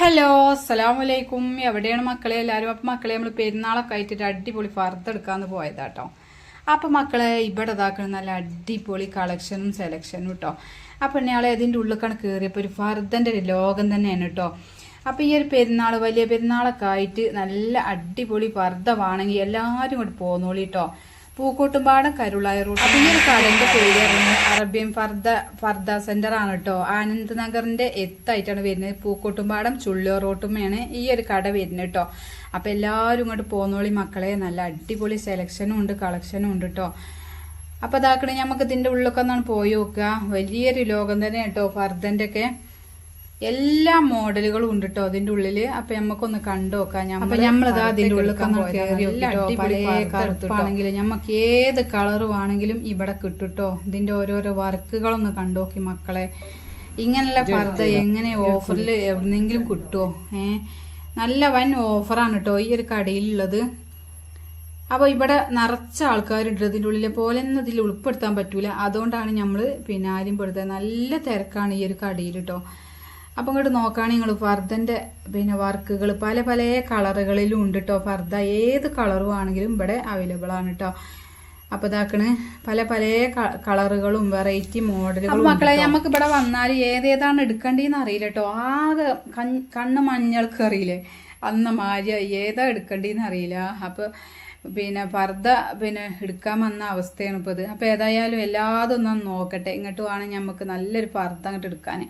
Hello അസ്സലാമലൈക്കും എവിടെയാണ് മക്കളെ? എല്ലാവരും അപ്പം മക്കളെ നമ്മൾ പെരുന്നാളൊക്കെ ആയിട്ട് അടിപൊളി ഫർദ് എടുക്കാമെന്ന് പോയതാട്ടോ. അപ്പം മക്കളെ ഇവിടെ ഇതാക്കണ നല്ല അടിപൊളി കളക്ഷനും സെലക്ഷനും കേട്ടോ അപ്പം ഞങ്ങളെ ഇതിന്റെ ഉള്ളിലേക്കാണ് കയറിയപ്പോൾ ഒരു ഫർദന്റെ ഒരു ലോകം തന്നെയാണ് കേട്ടോ അപ്പം ഈ ഒരു പെരുന്നാൾ വലിയ പെരുന്നാളൊക്കെ ആയിട്ട് നല്ല അടിപൊളി ഫർദ്ദമാണെങ്കിൽ എല്ലാവരും കൂടി പോന്നോളി കേട്ടോ പൂക്കോട്ടുംപാടം കരുളായ ഈ ഒരു കടയുടെ പേര് അറബ്യൻ ഫർദ ഫർദ സെന്റർ ആണ് കേട്ടോ. ആനന്ദ് നഗറിന്റെ എത്തായിട്ടാണ് വരുന്നത്. പൂക്കോട്ടുംപാടം ചുള്ളിയോ റോട്ടുമ്മയാണ് ഈ ഒരു കട വരുന്നത് കേട്ടോ. അപ്പൊ എല്ലാവരും ഇങ്ങോട്ട് പോന്നോളി മക്കളെ. നല്ല അടിപൊളി സെലക്ഷനും ഉണ്ട് കളക്ഷനും ഉണ്ട് കേട്ടോ. അപ്പൊ അതാക്കണേ നമുക്ക് ഇതിന്റെ ഉള്ളിലൊക്കെ ഒന്നാണ് പോയി നോക്കുക. വലിയൊരു ലോകം തന്നെ കേട്ടോ ഫർദന്റെ ഒക്കെ എല്ലാ മോഡലുകളും ഉണ്ട് കേട്ടോ അതിന്റെ ഉള്ളിൽ? അപ്പൊ നമുക്കൊന്ന് കണ്ടുനോക്കാം അപ്പൊ നമ്മളത് അതിന്റെ ഉള്ളിൽ കറുപ്പാണെങ്കിൽ നമുക്ക് ഏത് കളർ വേണമെങ്കിലും ഇവിടെ കിട്ടുട്ടോ. ഇതിന്റെ ഓരോരോ വർക്കുകളൊന്ന് കണ്ടുനോക്കി മക്കളെ. ഇങ്ങനെയുള്ള പർദ്ദ എങ്ങനെ ഓഫറിൽ എവിടെന്നെങ്കിലും കിട്ടുമോ ഏ? നല്ല വൻ ഓഫറാണ് കേട്ടോ ഈ ഒരു കടയിലുള്ളത്. അപ്പോൾ ഇവിടെ നിറച്ച ആൾക്കാരുണ്ട്. ഇതിന്റെ ഉള്ളിലെ പോലെ ഒന്നും ഇതിൽ ഉൾപ്പെടുത്താൻ പറ്റൂല. അതുകൊണ്ടാണ് നമ്മൾ പിന്നെ ആരും പെടുത്തത് നല്ല തിരക്കാണ് ഈ ഒരു കടയിൽ കേട്ടോ അപ്പം ഇങ്ങോട്ട് നോക്കുകയാണെങ്കിൽ നിങ്ങൾ ഫർദന്റെ പിന്നെ വർക്കുകൾ പല പല കളറുകളിലും ഉണ്ട് കേട്ടോ ഫർദ ഏത് കളറും ആണെങ്കിലും ഇവിടെ അവൈലബിൾ ആണ് കേട്ടോ അപ്പോൾ ഇതാക്കണ് പല പല കളറുകളും വെറൈറ്റി മോഡലുകളും മക്കളെ നമുക്ക് ഇവിടെ വന്നാൽ ഏതേതാണ് എടുക്കേണ്ടതെന്ന് അറിയില്ല കേട്ടോ ആകെ കണ്ണ് മഞ്ഞൾക്ക് അറിയില്ലേ? അന്ന മാര്യ ഏതാ എടുക്കേണ്ടതെന്ന് അറിയില്ല. അപ്പോൾ പിന്നെ പർദ്ദ പിന്നെ എടുക്കാൻ വന്ന അവസ്ഥയാണ് ഇപ്പോൾ ഇത് അപ്പോൾ ഏതായാലും എല്ലാതൊന്നും നോക്കട്ടെ. ഇങ്ങോട്ട് വേണം നമുക്ക് നല്ലൊരു പർദ്ദ അങ്ങോട്ട് എടുക്കാൻ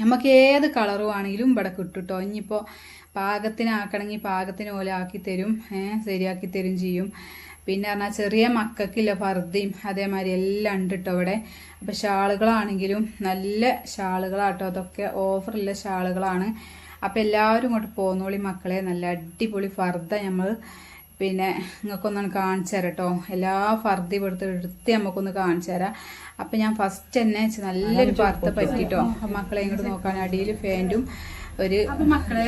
നമുക്ക് ഏത് കളറും ആണെങ്കിലും ഇവിടെ കിട്ടും കേട്ടോ ഇനിയിപ്പോൾ പാകത്തിനാക്കണമെങ്കിൽ പാകത്തിന് പോലെ ആക്കി തരും ശരിയാക്കി തരും ചെയ്യും. പിന്നെ പറഞ്ഞാൽ ചെറിയ മക്കൾക്കില്ല ഫർദയും അതേമാതിരി എല്ലാം ഉണ്ട് കേട്ടോ ഇവിടെ. അപ്പോൾ ഷാളുകളാണെങ്കിലും നല്ല ഷാളുകളാട്ടോ. അതൊക്കെ ഓഫറുള്ള ഷാളുകളാണ്. അപ്പോൾ എല്ലാവരും ഇങ്ങോട്ട് പോന്നോളി മക്കളെ. നല്ല അടിപൊളി ഫർദ നമ്മൾ പിന്നെ നിങ്ങൾക്കൊന്നാണ് കാണിച്ചു തരാം കേട്ടോ എല്ലാ ഫർദി കൊടുത്ത് എടുത്ത് നമുക്കൊന്ന് കാണിച്ചു തരാം. അപ്പം ഞാൻ ഫസ്റ്റ് തന്നെ നല്ലൊരു ഫർദ പറ്റിട്ടോ. മക്കളെ ഇങ്ങോട്ട് നോക്കാൻ അടിയിൽ ഫാന്റും ഒരു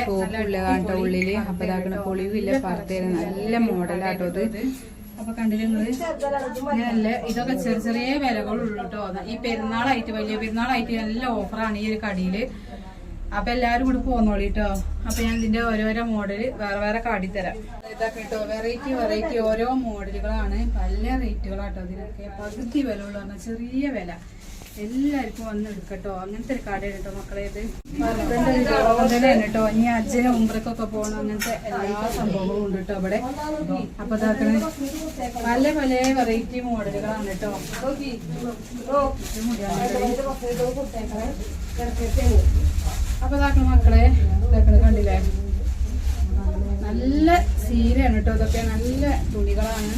ടോപ്പുള്ള കേട്ടോ ഉള്ളിൽ അപ്പം ഇതാക്കണ പൊളിവില്ല ഫർദയാണ് നല്ല മോഡലാട്ടോ ഇത്. അപ്പൊ കണ്ടില്ലേ ഇതൊക്കെ ചെറിയ ചെറിയ വിലകളുള്ളൂ കേട്ടോ ഈ പെരുന്നാളായിട്ട് വലിയ പെരുന്നാളായിട്ട് നല്ല ഓഫറാണ് ഈ ഒരു കടയിൽ. അപ്പൊ എല്ലാരും കൂടി പോന്നോളി കേട്ടോ അപ്പൊ ഞാൻ ഇതിന്റെ ഓരോരോ മോഡൽ വേറെ വേറെ തരാം ഇതാ കേട്ടോ വെറൈറ്റി വെറൈറ്റി ഓരോ മോഡലുകളാണ് പല റേറ്റുകളാട്ടോ ഇതിനൊക്കെ. പകുതി വില ഉള്ളു പറഞ്ഞാൽ ചെറിയ വില. എല്ലാവർക്കും വന്ന് എടുക്കട്ടോ. അങ്ങനത്തെ ഒരു കടയാണ് കേട്ടോ മക്കളെ ഇത്. കേട്ടോ. ഇനി അച്ഛനും ഉമ്പ്രക്കൊക്കെ പോകണം അങ്ങനത്തെ എല്ലാ സംഭവങ്ങളും ഉണ്ട് കേട്ടോ അവിടെ അപ്പൊ ഇതാക്കണേ. പല പല വെറൈറ്റി മോഡലുകളാണ് കേട്ടോ. അപ്പൊ ഇതാക്കണ മക്കളെ ഇതാക്കണ കണ്ടില്ലേ? നല്ല സീരയാണ് കേട്ടോ ഇതൊക്കെ. നല്ല തുണികളാണ്.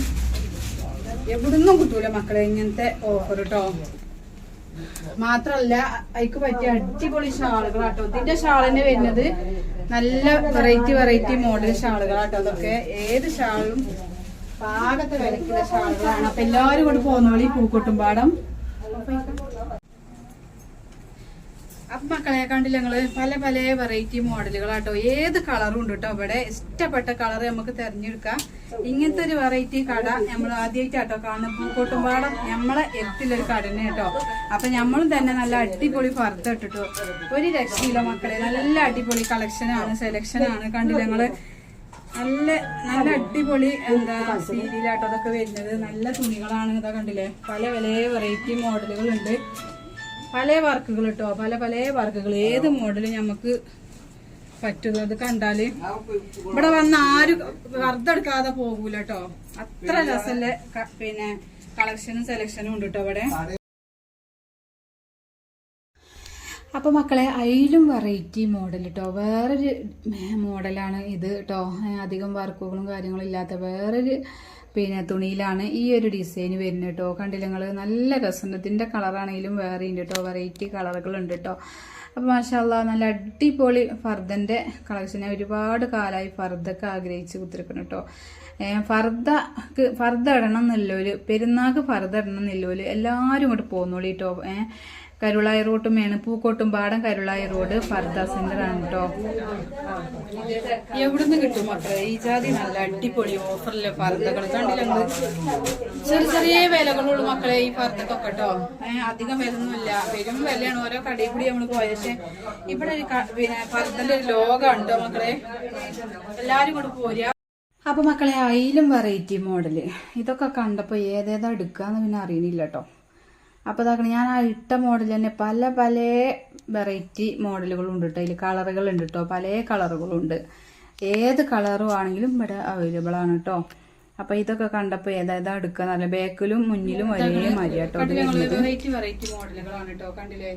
എവിടുന്നും കിട്ടൂല മക്കളെ ഇങ്ങനത്തെ ഓഫർ കേട്ടോ മാത്രല്ല അതിക്ക് പറ്റിയ അടിപൊളി ഷാളുകളാട്ടോ. ഇതിന്റെ ഷാളിന് വരുന്നത് നല്ല വെറൈറ്റി വെറൈറ്റി മോഡൽ ഷാളുകളാട്ടോ അതൊക്കെ ഏത് ഷാളും പാകത്തെ വിലക്കുള്ള ഷാളുകളാണ്. അപ്പൊ എല്ലാവരും കൂടെ പോകുന്നോളി പൂക്കോട്ടുംപാടം. അപ്പൊ മക്കളെ കണ്ടില്ല ഞങ്ങൾ പല പല വെറൈറ്റി മോഡലുകളാട്ടോ. ഏത് കളറും ഉണ്ട് കേട്ടോ ഇവിടെ. ഇഷ്ടപ്പെട്ട കളർ നമുക്ക് തെരഞ്ഞെടുക്കാം. ഇങ്ങനത്തെ ഒരു വെറൈറ്റി കട നമ്മൾ ആദ്യമായിട്ടാട്ടോ കാണുന്ന പൂക്കോട്ടുംപാടം നമ്മളെ എത്തിലൊരു കട തന്നെ കേട്ടോ അപ്പൊ നമ്മളും തന്നെ നല്ല അടിപൊളി പുറത്തിട്ടിട്ടു ഒരു രക്ഷയില്ല മക്കളെ. നല്ല അടിപൊളി കളക്ഷനാണ് സെലക്ഷനാണ് കണ്ടില്ല ഞങ്ങൾ നല്ല നല്ല അടിപൊളി എന്താ സീരിയലാട്ടോ അതൊക്കെ വരുന്നത്. നല്ല തുണികളാണ് ഇതാ കണ്ടില്ലേ? പല പല വെറൈറ്റി മോഡലുകളുണ്ട് പല വർക്കുകൾ കേട്ടോ പല പല വർക്കുകൾ. ഏത് മോഡലും നമുക്ക് പറ്റുന്നത് കണ്ടാൽ. ഇവിടെ വന്ന ആരും വർദ്ധെടുക്കാതെ പോകൂല കേട്ടോ അത്ര രസല്ലേ പിന്നെ കളക്ഷനും സെലക്ഷനും ഉണ്ട് കേട്ടോ ഇവിടെ. അപ്പോൾ മക്കളെ അതിലും വെറൈറ്റി മോഡൽ കേട്ടോ വേറൊരു മോഡലാണ് ഇത് കേട്ടോ അധികം വർക്കുകളും കാര്യങ്ങളും ഇല്ലാത്ത വേറൊരു പിന്നെ തുണിയിലാണ് ഈ ഒരു ഡിസൈൻ വരുന്നത് കേട്ടോ കണ്ടില്ല നിങ്ങൾ നല്ല രസമുണ്ട്. ഇതിന്റെ കളറാണെങ്കിലും വേറെ ഉണ്ട് കേട്ടോ വെറൈറ്റി കളറുകളുണ്ട് കേട്ടോ അപ്പോൾ മാഷാല്ല നല്ല അടിപൊളി ഫർദന്റെ കളക്ഷൻ ഒരുപാട് കാലമായി ഫർദൊക്കെ ആഗ്രഹിച്ച് കുത്തിരിക്കണം കേട്ടോ ഫർദക്ക് ഫർദ ഇടണം എന്നുള്ളൊരു പെരുന്നാൾക്ക് ഫർദ ഇടണം എന്നുള്ളൊരു എല്ലാവരും ഇങ്ങോട്ട് പോന്നോളി കേട്ടോ കരുളായി റോട്ടുമേണ് പൂക്കോട്ടും പാടം കരുളായി റോഡ് ഫർദ സെന്റർ ആണ് കേട്ടോ എവിടുന്ന് കിട്ടും മക്കളെ? ഈ ജാതി നല്ല അടിപൊളി ഓഫറിലെ ഫർദകൾ. കണ്ടില്ല നിങ്ങൾ? ചെറിയ ചെറിയ വിലകളുള്ളൂ മക്കളെ ഈ ഫർദക്കൊക്കെ കേട്ടോ അധികം വിലയൊന്നുമില്ല. വരും വിലയാണ് ഓരോ കടയിൽ കൂടി നമ്മൾ പോയ. പക്ഷെ ഇവിടെ ഒരു പിന്നെ ഫർദന്റെ ഒരു ലോകം ഉണ്ടോ മക്കളെ. എല്ലാരും കൂടെ പോരുക. അപ്പൊ മക്കളെ അയിലും വെറൈറ്റി മോഡൽ ഇതൊക്കെ കണ്ടപ്പോ ഏതേതാ എടുക്കാന്ന് പിന്നെ അറിയണില്ല കേട്ടോ അപ്പോൾ ഇതാക്കണം ഞാൻ ആ ഇട്ട മോഡൽ തന്നെ പല പല വെറൈറ്റി മോഡലുകളും ഉണ്ട് കേട്ടോ അതിൽ കളറുകളുണ്ട് കേട്ടോ പല കളറുകളുണ്ട് ഏത് കളറും ആണെങ്കിലും ഇവിടെ അവൈലബിൾ ആണ് കേട്ടോ അപ്പം ഇതൊക്കെ കണ്ടപ്പോൾ ഏതായതാ എടുക്കുക നല്ല ബാക്കിലും മുന്നിലും ഒരേ മതി കേട്ടോ വെറൈറ്റി വെറൈറ്റി മോഡലുകളാണ് കേട്ടോ കണ്ടില്ലേ?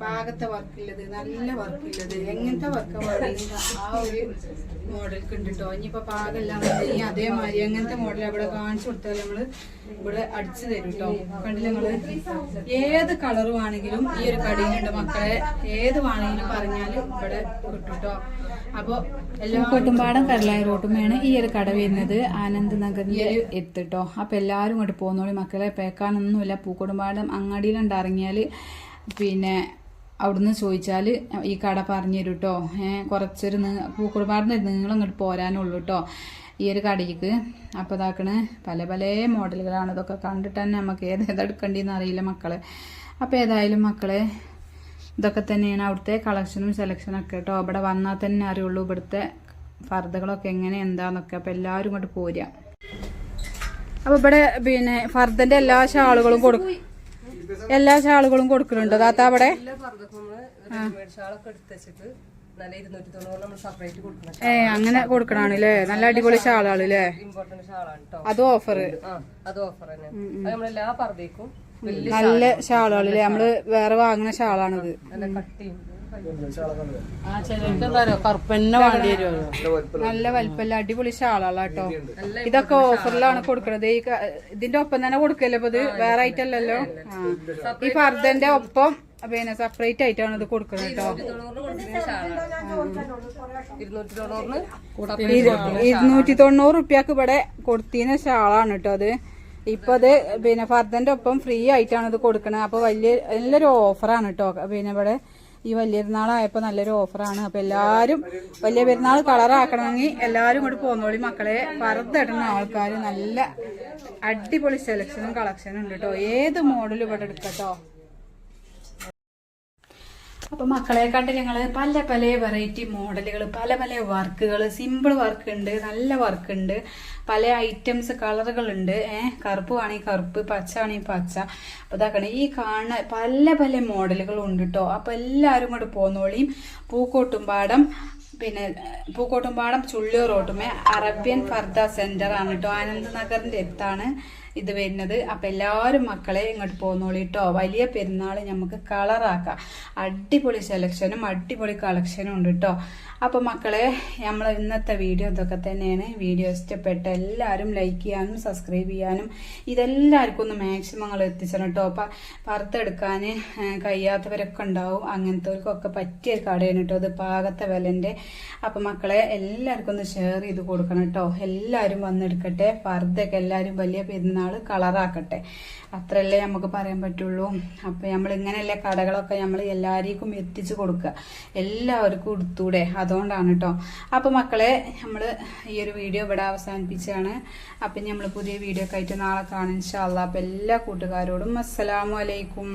പാകത്തെ വർക്കുള്ളത് നല്ല വർക്കുള്ളത് എങ്ങനത്തെ വർക്ക് ആ ഒരു മോഡൽക്ക് ഉണ്ട് കേട്ടോ ഇനിയിപ്പോ പാകെല്ലാം ഈ അതേമാതിരി എങ്ങനത്തെ മോഡൽ അവിടെ കാണിച്ചു കൊടുത്താൽ നമ്മൾ ഇവിടെ അടിച്ചു തരും കേട്ടോ കണ്ടില്ല നിങ്ങൾ? ഏത് കളറും ആണെങ്കിലും ഈ ഒരു കടയിലുണ്ട് മക്കളെ. ഏത് വേണമെങ്കിലും പറഞ്ഞാൽ ഇവിടെ കിട്ടും കേട്ടോ അപ്പൊ എല്ലാ കൊട്ടുംപാടം കടലായ റോട്ടുമാണ് ഈ ഒരു കട വരുന്നത്. ആനന്ദ് നഗറിൽ എത്തിട്ടോ അപ്പൊ എല്ലാരും ഇങ്ങോട്ട് പോകുന്നോളി മക്കളെ. പേക്കാനൊന്നുമില്ല. പൂക്കൊടുംപാടം അങ്ങാടിയിലുണ്ട് ഇറങ്ങിയാൽ പിന്നെ അവിടുന്ന് ചോദിച്ചാൽ ഈ കട പറഞ്ഞു തരും കേട്ടോ ഏഹ് കുറച്ചൊരു പൂക്കുടുപാടിന് നീളം ഇങ്ങോട്ട് പോരാനുള്ളൂ കേട്ടോ ഈ ഒരു കടയ്ക്ക് അപ്പോൾ ഇതാക്കണ് പല പല മോഡലുകളാണ്. ഇതൊക്കെ കണ്ടിട്ട് തന്നെ നമുക്ക് ഏത് ഏതെടുക്കേണ്ടിന്ന് അറിയില്ല മക്കളെ. അപ്പോൾ ഏതായാലും മക്കളെ ഇതൊക്കെ തന്നെയാണ് അവിടുത്തെ കളക്ഷനും സെലക്ഷനും ഒക്കെ കേട്ടോ ഇവിടെ വന്നാൽ തന്നെ അറിയുള്ളൂ ഇവിടുത്തെ ഫർദകളൊക്കെ എങ്ങനെ എന്താണെന്നൊക്കെ അപ്പോൾ എല്ലാവരും ഇങ്ങോട്ട് പോരുക അപ്പോൾ ഇവിടെ പിന്നെ ഫർദന്റെ എല്ലാ ഷാളുകളും കൊടുക്കും എല്ലാ ഷാളുകളും കൊടുക്കുന്നുണ്ട് താത്ത അവിടെ? ഷാളൊക്കെ ഏ അങ്ങനെ കൊടുക്കണാണല്ലേ? നല്ല അടിപൊളി ഷാളാണ്. അല്ലേ ഷാളാണ് കേട്ടോ അത് ഓഫർ നല്ല ഷാളാണ്. അല്ലേ നമ്മൾ വേറെ വാങ്ങുന്ന ഷാളാണിത്. നല്ല വലിപ്പല്ല അടിപൊളി ഷാളാണ് കേട്ടോ. ഇതൊക്കെ ഓഫറിലാണ് കൊടുക്കണത്. ഈ ഇതിന്റെ ഒപ്പം തന്നെ കൊടുക്കല്ലോ ഇപ്പൊ ഇത്? വേറെ ആയിട്ടല്ലല്ലോ ഈ ഫർദന്റെ ഒപ്പം പിന്നെ സെപ്പറേറ്റ് ആയിട്ടാണ് ഇത് കൊടുക്കുന്നത് കേട്ടോ. ഇരുന്നൂറ്റി തൊണ്ണൂറ് റുപ്യക്ക് ഇവിടെ കൊടുത്തിന് ഷാളാണ് കേട്ടോ അത്. ഇപ്പൊ അത് പിന്നെ ഫർദന്റെ ഒപ്പം ഫ്രീ ആയിട്ടാണ് ഇത് കൊടുക്കണത് അപ്പൊ വലിയ നല്ലൊരു ഓഫറാണ് കേട്ടോ. പിന്നെ ഇവിടെ ഈ വലിയ പെരുന്നാളായപ്പോ നല്ലൊരു ഓഫറാണ് അപ്പൊ എല്ലാരും വലിയ പെരുന്നാൾ കളറാക്കണമെങ്കിൽ എല്ലാരും കൂടി പോന്നോളി മക്കളെ. ഫർദ ഇടുന്ന ആൾക്കാർ നല്ല അടിപൊളി സെലക്ഷനും കളക്ഷനും ഉണ്ട് കേട്ടോ. ഏത് മോഡലും ഇവിടെ എടുക്കട്ടോ അപ്പൊ മക്കളെ കണ്ട് ഞങ്ങൾ പല പല വെറൈറ്റി മോഡലുകൾ പല പല വർക്കുകൾ സിമ്പിൾ വർക്ക് ഉണ്ട് നല്ല വർക്ക് ഉണ്ട് പല ഐറ്റംസ് കളറുകൾ ഉണ്ട് ഏഹ് കറുപ്പ് ആണെങ്കിൽ കറുപ്പ് പച്ച ആണെങ്കിൽ പച്ച. അപ്പൊ ഇതാക്കണേ ഈ കാണുന്ന പല പല മോഡലുകൾ ഉണ്ട് കേട്ടോ അപ്പൊ എല്ലാരും കൂടെ പോന്നോളിയും പൂക്കോട്ടുംപാടം പിന്നെ പൂക്കോട്ടുംപാടം ചുള്ളിയൂർ റോട്ടുമേ അറബ്യൻ ഫർദ സെന്റർ ആണ് കേട്ടോ ആനന്ദ് നഗറിന്റെ അടുത്താണ്. ഇത് വരുന്നത്. അപ്പോൾ എല്ലാവരും മക്കളെ ഇങ്ങോട്ട് പോന്നോളി കേട്ടോ വലിയ പെരുന്നാൾ നമുക്ക് കളറാക്കാം അടിപൊളി സെലക്ഷനും അടിപൊളി കളക്ഷനും ഉണ്ട് കേട്ടോ അപ്പോൾ മക്കളെ നമ്മൾ ഇന്നത്തെ വീഡിയോ ഇതൊക്കെ തന്നെയാണ്. വീഡിയോ ഇഷ്ടപ്പെട്ട എല്ലാവരും ലൈക്ക് ചെയ്യാനും സബ്സ്ക്രൈബ് ചെയ്യാനും ഇതെല്ലാവർക്കും ഒന്ന് മാക്സിമം നിങ്ങൾ എത്തിച്ചണം കേട്ടോ അപ്പം പുറത്തെടുക്കാൻ കഴിയാത്തവരൊക്കെ ഉണ്ടാവും. അങ്ങനത്തെവർക്കൊക്കെ പറ്റിയ കടയാണ് കേട്ടോ അത് പാകത്തെ വിലന്റെ അപ്പം മക്കളെ എല്ലാവർക്കും ഒന്ന് ഷെയർ ചെയ്ത് കൊടുക്കണം കേട്ടോ എല്ലാവരും വന്നെടുക്കട്ടെ. ഫർദൊക്കെ എല്ലാവരും വലിയ പെരുന്നാൾ കളറാക്കട്ടെ. അത്രല്ലേ നമുക്ക് പറയാൻ പറ്റുള്ളൂ. അപ്പൊ നമ്മൾ ഇങ്ങനെയല്ലേ കടകളൊക്കെ നമ്മൾ എല്ലാവർക്കും എത്തിച്ചു കൊടുക്കുക. എല്ലാവർക്കും എടുത്തൂടെ അതുകൊണ്ടാണ് കേട്ടോ അപ്പൊ മക്കളെ നമ്മൾ ഈ ഒരു വീഡിയോ ഇവിടെ അവസാനിപ്പിച്ചാണ്. അപ്പൊ നമ്മൾ പുതിയ വീഡിയോ ഒക്കെ ആയിട്ട് നാളെ കാണാം ഇൻഷാല്ല അപ്പൊ എല്ലാ കൂട്ടുകാരോടും അസ്സലാമു അലൈക്കും.